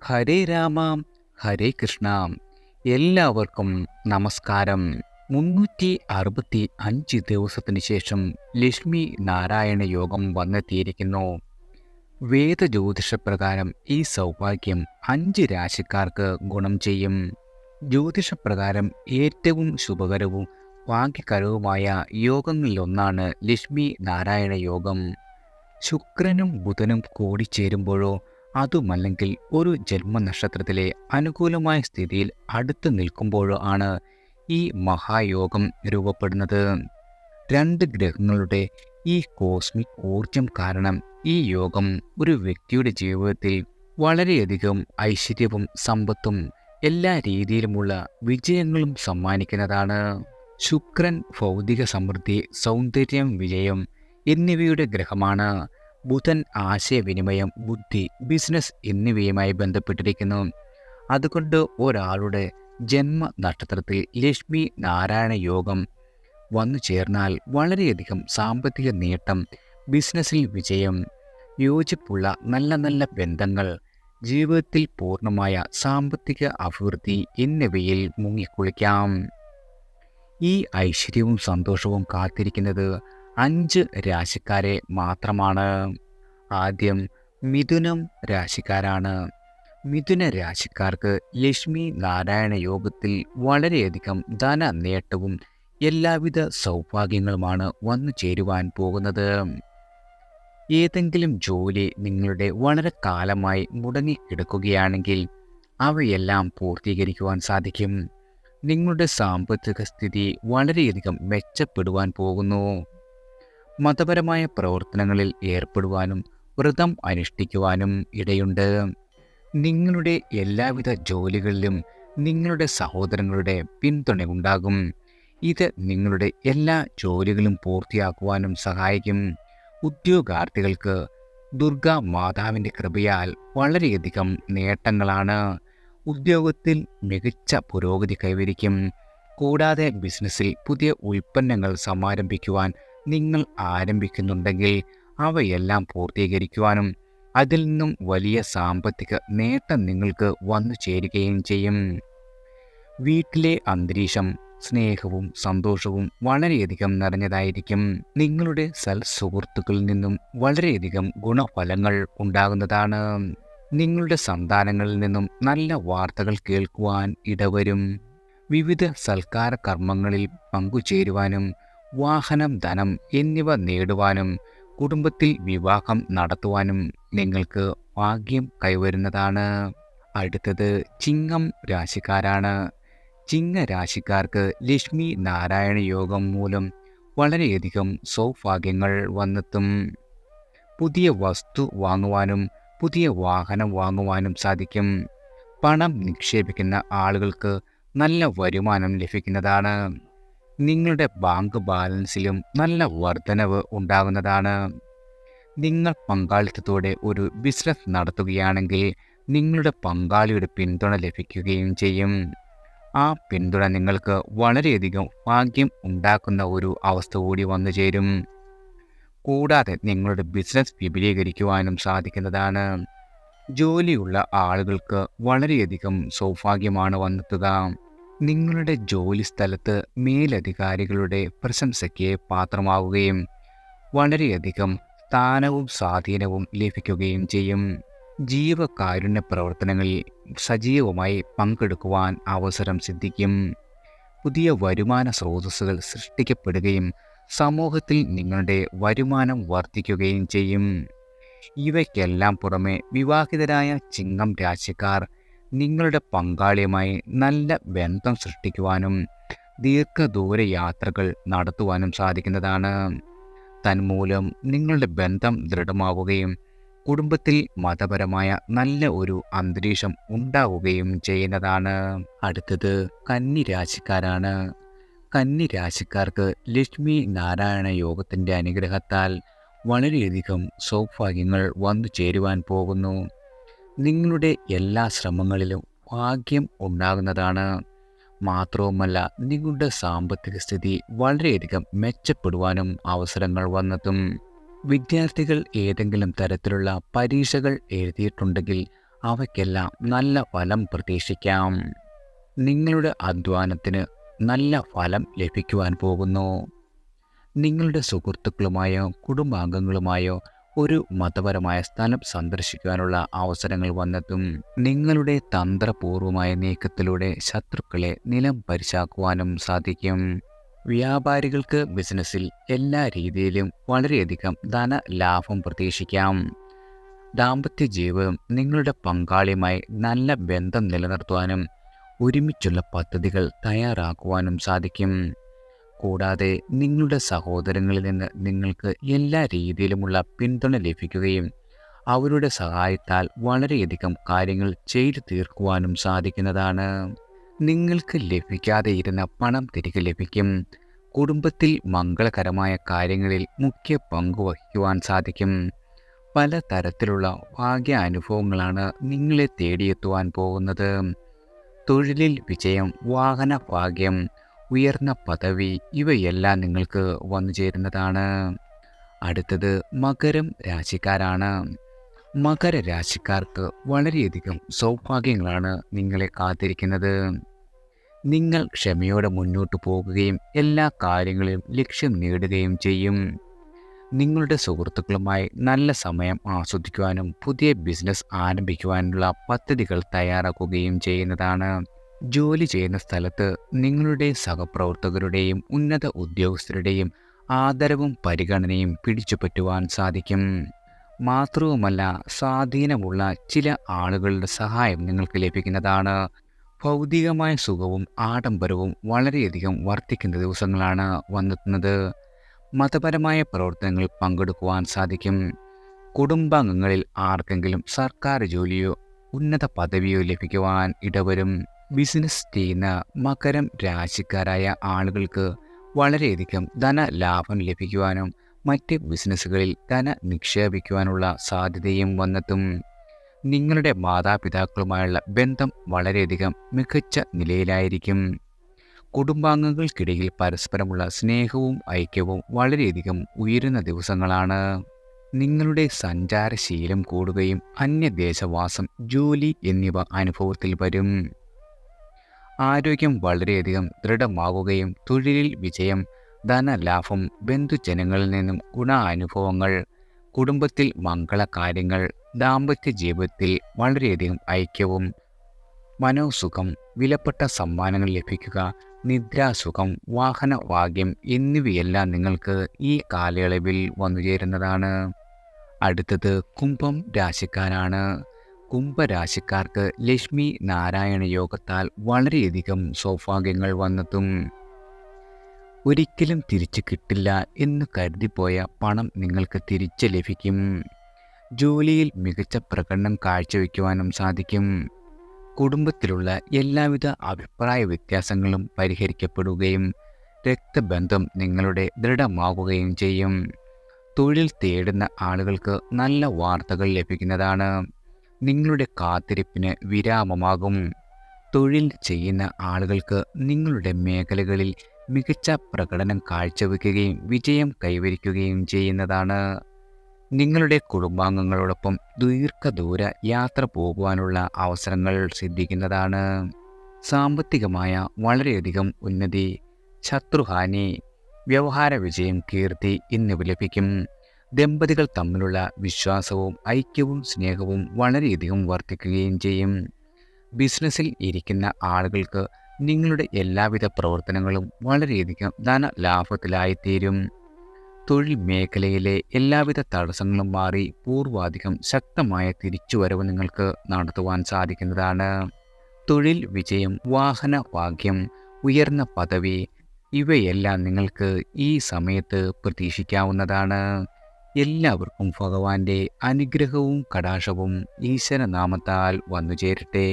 ഹരേ രാമ ഹരേ കൃഷ്ണ. എല്ലാവർക്കും നമസ്കാരം. മുന്നൂറ്റി അറുപത്തി അഞ്ച് ദിവസത്തിന് ശേഷം ലക്ഷ്മി നാരായണ യോഗം വന്നെത്തിയിരിക്കുന്നു. വേദജ്യോതിഷപ്രകാരം ഈ സൗഭാഗ്യം അഞ്ച് രാശിക്കാർക്ക് ഗുണം ചെയ്യും. ജ്യോതിഷപ്രകാരം ഏറ്റവും ശുഭകരവും ഭാഗ്യകരവുമായ യോഗങ്ങളിലൊന്നാണ് ലക്ഷ്മി നാരായണ യോഗം. ശുക്രനും ബുധനും കൂടിച്ചേരുമ്പോഴോ അതുമല്ലെങ്കിൽ ഒരു ജന്മനക്ഷത്രത്തിലെ അനുകൂലമായ സ്ഥിതിയിൽ അടുത്ത് നിൽക്കുമ്പോഴോ ആണ് ഈ മഹായോഗം രൂപപ്പെടുന്നത്. രണ്ട് ഗ്രഹങ്ങളുടെ ഈ കോസ്മിക് ഊർജം കാരണം ഈ യോഗം ഒരു വ്യക്തിയുടെ ജീവിതത്തിൽ വളരെയധികം ഐശ്വര്യവും സമ്പത്തും എല്ലാ രീതിയിലുമുള്ള വിജയങ്ങളും സമ്മാനിക്കുന്നതാണ്. ശുക്രൻ ഭൗതിക സമൃദ്ധി സൗന്ദര്യം വിജയം എന്നിവയുടെ ഗ്രഹമാണ്. ബുധൻ ആശയവിനിമയം ബുദ്ധി ബിസിനസ് എന്നിവയുമായി ബന്ധപ്പെട്ടിരിക്കുന്നു. അതുകൊണ്ട് ഒരാളുടെ ജന്മ നക്ഷത്രത്തിൽ ലക്ഷ്മി നാരായണ യോഗം വന്നു ചേർന്നാൽ വളരെയധികം സാമ്പത്തിക നേട്ടം ബിസിനസ്സിൽ വിജയം യോജിപ്പുള്ള നല്ല നല്ല ബന്ധങ്ങൾ ജീവിതത്തിൽ പൂർണമായ സാമ്പത്തിക അഭിവൃദ്ധി എന്നിവയിൽ മുങ്ങിക്കുളിക്കാം. ഈ ഐശ്വര്യവും സന്തോഷവും കാത്തിരിക്കുന്നത് അഞ്ച് രാശിക്കാരെ മാത്രമാണ് ആദ്യം മിഥുനം രാശിക്കാരാണ്. മിഥുന രാശിക്കാർക്ക് ലക്ഷ്മി നാരായണ യോഗത്തിൽ വളരെയധികം ധന നേട്ടവും എല്ലാവിധ സൗഭാഗ്യങ്ങളുമാണ് വന്നു ചേരുവാൻ പോകുന്നത്. ഏതെങ്കിലും ജോലി നിങ്ങളുടെ വളരെ കാലമായി മുടങ്ങിക്കിടക്കുകയാണെങ്കിൽ അവയെല്ലാം പൂർത്തീകരിക്കുവാൻ സാധിക്കും. നിങ്ങളുടെ സാമ്പത്തിക സ്ഥിതി വളരെയധികം മെച്ചപ്പെടുവാൻ പോകുന്നു. മതപരമായ പ്രവർത്തനങ്ങളിൽ ഏർപ്പെടുവാനും വ്രതം അനുഷ്ഠിക്കുവാനും ഇടയുണ്ട്. നിങ്ങളുടെ എല്ലാവിധ ജോലികളിലും നിങ്ങളുടെ സഹോദരങ്ങളുടെ പിന്തുണയുണ്ടാകും ഇത് നിങ്ങളുടെ എല്ലാ ജോലികളും പൂർത്തിയാക്കുവാനും സഹായിക്കും. ഉദ്യോഗാർത്ഥികൾക്ക് ദുർഗാ മാതാവിന്റെ കൃപയാൽ വളരെയധികം നേട്ടങ്ങളാണ്. ഉദ്യോഗത്തിൽ മികച്ച പുരോഗതി കൈവരിക്കും. കൂടാതെ ബിസിനസ്സിൽ പുതിയ ഉൽപ്പന്നങ്ങൾ സമാരംഭിക്കുവാൻ നിങ്ങൾ ആരംഭിക്കുന്നുണ്ടെങ്കിൽ അവയെല്ലാം പൂർത്തീകരിക്കുവാനും അതിൽ നിന്നും വലിയ സാമ്പത്തിക നേട്ടം നിങ്ങൾക്ക് വന്നു ചേരുകയും ചെയ്യും. വീട്ടിലെ അന്തരീക്ഷം സ്നേഹവും സന്തോഷവും വളരെയധികം നിറഞ്ഞതായിരിക്കും. നിങ്ങളുടെ സൽ സുഹൃത്തുക്കളിൽ നിന്നും വളരെയധികം ഗുണഫലങ്ങൾ ഉണ്ടാകുന്നതാണ്. നിങ്ങളുടെ സന്താനങ്ങളിൽ നിന്നും നല്ല വാർത്തകൾ കേൾക്കുവാൻ ഇടവരും. വിവിധ സൽക്കാര കർമ്മങ്ങളിൽ പങ്കുചേരുവാനും വാഹനം ധനം എന്നിവ നേടുവാനും കുടുംബത്തിൽ വിവാഹം നടത്തുവാനും നിങ്ങൾക്ക് ഭാഗ്യം കൈവരുന്നതാണ്. അടുത്തത് ചിങ്ങം രാശിക്കാരാണ്. ചിങ്ങ രാശിക്കാർക്ക് ലക്ഷ്മി നാരായണ യോഗം മൂലം വളരെയധികം സൗഭാഗ്യങ്ങൾ വന്നെത്തും. പുതിയ വസ്തു വാങ്ങുവാനും പുതിയ വാഹനം വാങ്ങുവാനും സാധിക്കും. പണം നിക്ഷേപിക്കുന്ന ആളുകൾക്ക് നല്ല വരുമാനം ലഭിക്കുന്നതാണ്. നിങ്ങളുടെ ബാങ്ക് ബാലൻസിലും നല്ല വർധനവ് ഉണ്ടാകുന്നതാണ്. നിങ്ങൾ പങ്കാളിത്തത്തോടെ ഒരു ബിസിനസ് നടത്തുകയാണെങ്കിൽ നിങ്ങളുടെ പങ്കാളിയുടെ പിന്തുണ ലഭിക്കുകയും ചെയ്യും. ആ പിന്തുണ നിങ്ങൾക്ക് വളരെയധികം ഭാഗ്യം ഉണ്ടാക്കുന്ന ഒരു അവസ്ഥ കൂടി വന്നു ചേരും. കൂടാതെ നിങ്ങളുടെ ബിസിനസ് വിപുലീകരിക്കുവാനും സാധിക്കുന്നതാണ്. ജോലിയുള്ള ആളുകൾക്ക് വളരെയധികം സൗഭാഗ്യമാണ് വന്നെത്തുക. നിങ്ങളുടെ ജോലി സ്ഥലത്ത് മേലധികാരികളുടെ പ്രശംസയ്ക്ക് പാത്രമാവുകയും വളരെയധികം സ്ഥാനവും സ്വാധീനവും ലഭിക്കുകയും ചെയ്യും. ജീവകാരുണ്യ പ്രവർത്തനങ്ങളിൽ സജീവമായി പങ്കെടുക്കുവാൻ അവസരം സിദ്ധിക്കും. പുതിയ വരുമാന സ്രോതസ്സുകൾ സൃഷ്ടിക്കപ്പെടുകയും സമൂഹത്തിൽ നിങ്ങളുടെ വരുമാനം വർദ്ധിക്കുകയും ചെയ്യും. ഇവയ്ക്കെല്ലാം പുറമെ വിവാഹിതരായ ചിങ്ങം രാശിക്കാർ നിങ്ങളുടെ പങ്കാളിയുമായി നല്ല ബന്ധം സൃഷ്ടിക്കുവാനും ദീർഘദൂര യാത്രകൾ നടത്തുവാനും സാധിക്കുന്നതാണ്. തന്മൂലം നിങ്ങളുടെ ബന്ധം ദൃഢമാവുകയും കുടുംബത്തിൽ മതപരമായ നല്ല ഒരു അന്തരീക്ഷം ഉണ്ടാവുകയും ചെയ്യുന്നതാണ്. അടുത്തത് കന്നി രാശിക്കാരാണ് കന്നി രാശിക്കാർക്ക് ലക്ഷ്മി നാരായണ യോഗത്തിന്റെ അനുഗ്രഹത്താൽ വളരെയധികം സൗഭാഗ്യങ്ങൾ വന്നു ചേരുവാൻ പോകുന്നു. നിങ്ങളുടെ എല്ലാ ശ്രമങ്ങളിലും ഭാഗ്യം ഉണ്ടാകുന്നതാണ്. മാത്രവുമല്ല നിങ്ങളുടെ സാമ്പത്തിക സ്ഥിതി വളരെയധികം മെച്ചപ്പെടുവാനും അവസരങ്ങൾ വന്നതും. വിദ്യാർത്ഥികൾ ഏതെങ്കിലും തരത്തിലുള്ള പരീക്ഷകൾ എഴുതിയിട്ടുണ്ടെങ്കിൽ അവയ്ക്കെല്ലാം നല്ല ഫലം പ്രതീക്ഷിക്കാം. നിങ്ങളുടെ അധ്വാനത്തിന് നല്ല ഫലം ലഭിക്കുവാൻ പോകുന്നു. നിങ്ങളുടെ സുഹൃത്തുക്കളുമായോ കുടുംബാംഗങ്ങളുമായോ ഒരു മതപരമായ സ്ഥലം സന്ദർശിക്കാനുള്ള അവസരങ്ങൾ വന്നെത്തും. നിങ്ങളുടെ തന്ത്രപൂർവമായ നീക്കത്തിലൂടെ ശത്രുക്കളെ നിലം പരിശാക്കുവാനും സാധിക്കും. വ്യാപാരികൾക്ക് ബിസിനസ്സിൽ എല്ലാ രീതിയിലും വളരെയധികം ധന ലാഭം പ്രതീക്ഷിക്കാം. ദാമ്പത്യ ജീവിതം നിങ്ങളുടെ പങ്കാളിയുമായി നല്ല ബന്ധം നിലനിർത്തുവാനും ഒരുമിച്ചുള്ള പദ്ധതികൾ തയ്യാറാക്കുവാനും സാധിക്കും. കൂടാതെ നിങ്ങളുടെ സഹോദരങ്ങളിൽ നിന്ന് നിങ്ങൾക്ക് എല്ലാ രീതിയിലുമുള്ള പിന്തുണ ലഭിക്കുകയും അവരുടെ സഹായത്താൽ വളരെയധികം കാര്യങ്ങൾ ചെയ്തു തീർക്കുവാനും സാധിക്കുന്നതാണ്. നിങ്ങൾക്ക് ലഭിക്കാതെ ഇരുന്ന പണം തിരികെ ലഭിക്കും. കുടുംബത്തിൽ മംഗളകരമായ കാര്യങ്ങളിൽ മുഖ്യ പങ്ക് വഹിക്കുവാൻ സാധിക്കും. പല തരത്തിലുള്ള ഭാഗ്യ അനുഭവങ്ങളാണ് നിങ്ങളെ തേടിയെത്തുവാൻ പോകുന്നത്. തൊഴിലിൽ വിജയം വാഹന ഭാഗ്യം ഉയർന്ന പദവി ഇവയെല്ലാം നിങ്ങൾക്ക് വന്നു ചേരുന്നതാണ്. അടുത്തത് മകരം രാശിക്കാരാണ്. മകര രാശിക്കാർക്ക് വളരെയധികം സൗഭാഗ്യങ്ങളാണ് നിങ്ങളെ കാത്തിരിക്കുന്നത്. നിങ്ങൾ ക്ഷമയോടെ മുന്നോട്ട് പോകുകയും എല്ലാ കാര്യങ്ങളിലും ലക്ഷ്യം നേടുകയും ചെയ്യും. നിങ്ങളുടെ സുഹൃത്തുക്കളുമായി നല്ല സമയം ആസ്വദിക്കുവാനും പുതിയ ബിസിനസ് ആരംഭിക്കുവാനുള്ള പദ്ധതികൾ തയ്യാറാക്കുകയും ചെയ്യുന്നതാണ്. ജോലി ചെയ്യുന്ന സ്ഥലത്ത് നിങ്ങളുടെ സഹപ്രവർത്തകരുടെയും ഉന്നത ഉദ്യോഗസ്ഥരുടെയും ആദരവും പരിഗണനയും പിടിച്ചുപറ്റുവാൻ സാധിക്കും. മാത്രവുമല്ല സ്വാധീനമുള്ള ചില ആളുകളുടെ സഹായം നിങ്ങൾക്ക് ലഭിക്കുന്നതാണ്. ഭൗതികമായ സുഖവും ആഡംബരവും വളരെയധികം വർദ്ധിക്കുന്ന ദിവസങ്ങളാണ് വന്നെത്തുന്നത്. മതപരമായ പ്രവർത്തനങ്ങൾ പങ്കെടുക്കുവാൻ സാധിക്കും. കുടുംബാംഗങ്ങളിൽ ആർക്കെങ്കിലും സർക്കാർ ജോലിയോ ഉന്നത പദവിയോ ലഭിക്കുവാൻ ഇടവരും. ബിസിനസ് ചെയ്യുന്ന മകരം രാശിക്കാരായ ആളുകൾക്ക് വളരെയധികം ധനലാഭം ലഭിക്കുവാനും മറ്റ് ബിസിനസ്സുകളിൽ ധന നിക്ഷേപിക്കുവാനുള്ള സാധ്യതയും വന്നെത്തും. നിങ്ങളുടെ മാതാപിതാക്കളുമായുള്ള ബന്ധം വളരെയധികം മികച്ച നിലയിലായിരിക്കും. കുടുംബാംഗങ്ങൾക്കിടയിൽ പരസ്പരമുള്ള സ്നേഹവും ഐക്യവും വളരെയധികം ഉയരുന്ന ദിവസങ്ങളാണ്. നിങ്ങളുടെ സഞ്ചാരശീലം കൂടുകയും അന്യദേശവാസം ജോലി എന്നിവ അനുഭവത്തിൽ വരും. ആരോഗ്യം വളരെയധികം ദൃഢമാകുകയും തൊഴിലിൽ വിജയം ധനലാഭം ബന്ധുജനങ്ങളിൽ നിന്നും ഗുണാനുഭവങ്ങൾ കുടുംബത്തിൽ മംഗളകാര്യങ്ങൾ ദാമ്പത്യ ജീവിതത്തിൽ വളരെയധികം ഐക്യവും മനോസുഖം വിലപ്പെട്ട സമ്മാനങ്ങൾ ലഭിക്കുക നിദ്രാസുഖം വാഹനഭാഗ്യം എന്നിവയെല്ലാം നിങ്ങൾക്ക് ഈ കാലയളവിൽ വന്നുചേരുന്നതാണ്. അടുത്തത് കുംഭം രാശിക്കാരാണ്. കുംഭരാശിക്കാർക്ക് ലക്ഷ്മി നാരായണ യോഗത്താൽ വളരെയധികം സൗഭാഗ്യങ്ങൾ വന്നതും ഒരിക്കലും തിരിച്ചു കിട്ടില്ല എന്ന് കരുതിപ്പോയ പണം നിങ്ങൾക്ക് തിരിച്ച് ലഭിക്കും. ജോലിയിൽ മികച്ച പ്രകടനം കാഴ്ചവെക്കുവാനും സാധിക്കും. കുടുംബത്തിലുള്ള എല്ലാവിധ അഭിപ്രായ വ്യത്യാസങ്ങളും പരിഹരിക്കപ്പെടുകയും രക്തബന്ധം നിങ്ങളുടെ ദൃഢമാകുകയും ചെയ്യും. തൊഴിൽ തേടുന്ന ആളുകൾക്ക് നല്ല വാർത്തകൾ ലഭിക്കുന്നതാണ്. നിങ്ങളുടെ കാത്തിരിപ്പിന് വിരാമമാകും. തൊഴിൽ ചെയ്യുന്ന ആളുകൾക്ക് നിങ്ങളുടെ മേഖലകളിൽ മികച്ച പ്രകടനം കാഴ്ചവെക്കുകയും വിജയം കൈവരിക്കുകയും ചെയ്യുന്നതാണ്. നിങ്ങളുടെ കുടുംബാംഗങ്ങളോടൊപ്പം ദീർഘദൂര യാത്ര പോകുവാനുള്ള അവസരങ്ങൾ സിദ്ധിക്കുന്നതാണ്. സാമ്പത്തികമായ വളരെയധികം ഉന്നതി ശത്രുഹാനി വ്യവഹാര വിജയം കീർത്തി എന്നിവ ലഭിക്കും. ദമ്പതികൾ തമ്മിലുള്ള വിശ്വാസവും ഐക്യവും സ്നേഹവും വളരെയധികം വർദ്ധിക്കുകയും ചെയ്യും. ബിസിനസ്സിൽ ഇരിക്കുന്ന ആളുകൾക്ക് നിങ്ങളുടെ എല്ലാവിധ പ്രവർത്തനങ്ങളും വളരെയധികം ധന ലാഭത്തിലായിത്തീരും തൊഴിൽ മേഖലയിലെ എല്ലാവിധ തടസ്സങ്ങളും മാറി പൂർവാധികം ശക്തമായ തിരിച്ചുവരവ് നിങ്ങൾക്ക് നടത്തുവാൻ സാധിക്കുന്നതാണ്. തൊഴിൽ വിജയം വാഹന ഭാഗ്യം ഉയർന്ന പദവി ഇവയെല്ലാം നിങ്ങൾക്ക് ഈ സമയത്ത് പ്രതീക്ഷിക്കാവുന്നതാണ്. എല്ലാവർക്കും ഭഗവാന്റെ അനുഗ്രഹവും കടാശവും ഈശ്വരനാമത്താൽ വന്നു ചേരട്ടെ